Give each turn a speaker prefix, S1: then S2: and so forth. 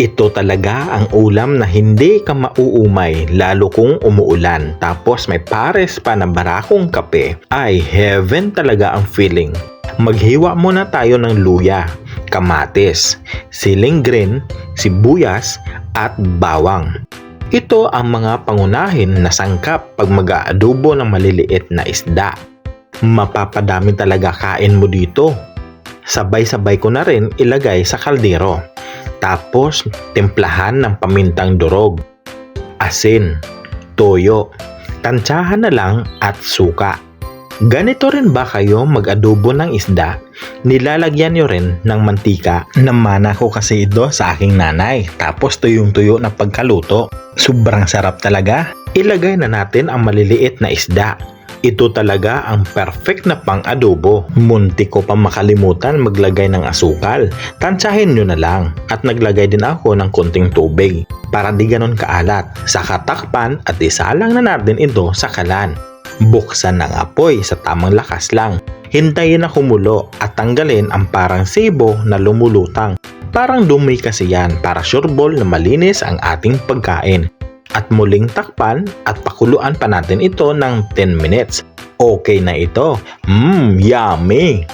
S1: Ito talaga ang ulam na hindi ka mauumay lalo kung umuulan tapos may pares pa na barakong kape ay heaven talaga ang feeling. Maghiwa muna tayo ng luya, kamatis, siling green, sibuyas at bawang. Ito ang mga pangunahin na sangkap pag mag-aadobo ng maliliit na isda. Mapapadami talaga kain mo dito. Sabay-sabay ko na rin ilagay sa kaldero. Tapos, timplahan ng pamintang durog, asin, toyo, tansyahan na lang at suka. Ganito rin ba kayo mag-adobo ng isda? Nilalagyan nyo rin ng mantika. Namana ko kasi ito sa aking nanay. Tapos tuyong-tuyo na pagkaluto. Sobrang sarap talaga. Ilagay na natin ang maliliit na isda. Ito talaga ang perfect na pang-adobo. Munti ko pa makalimutan maglagay ng asukal. Tansyahin nyo na lang. At naglagay din ako ng konting tubig para di ganon kaalat. Saka takpan at isalang na natin ito sa kalan. Buksan ng apoy sa tamang lakas lang. Hintayin na kumulo at tanggalin ang parang sebo na lumulutang. Parang dumi kasi yan para sureball na malinis ang ating pagkain. At muling takpan at pakuluan pa natin ito ng 10 minutes. Okay na ito. Mmm, yummy!